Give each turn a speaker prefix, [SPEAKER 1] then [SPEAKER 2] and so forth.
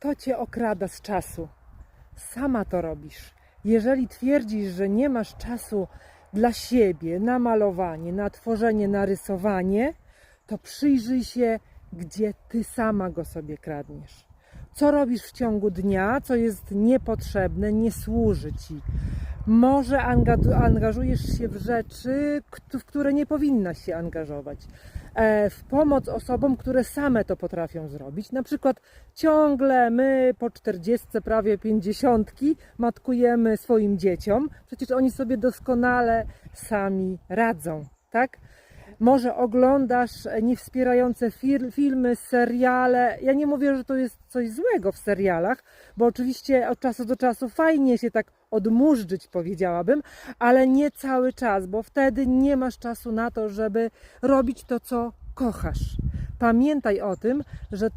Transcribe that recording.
[SPEAKER 1] to cię okrada z czasu. Sama to robisz. Jeżeli twierdzisz, że nie masz czasu dla siebie na malowanie, na tworzenie, na rysowanie, to przyjrzyj się, gdzie ty sama go sobie kradniesz. Co robisz w ciągu dnia, co jest niepotrzebne, nie służy ci. Może anga- angażujesz się w rzeczy, w które nie powinnaś się angażować. E, W pomoc osobom, które same to potrafią zrobić. Na przykład ciągle my po 40, prawie 50 matkujemy swoim dzieciom. Przecież oni sobie doskonale sami radzą, tak? Może oglądasz niewspierające fir- filmy, seriale. Ja nie mówię, że to jest coś złego w serialach, bo oczywiście od czasu do czasu fajnie się tak odmurzyć, powiedziałabym, ale nie cały czas, bo wtedy nie masz czasu na to, żeby robić to, co kochasz. Pamiętaj o tym, że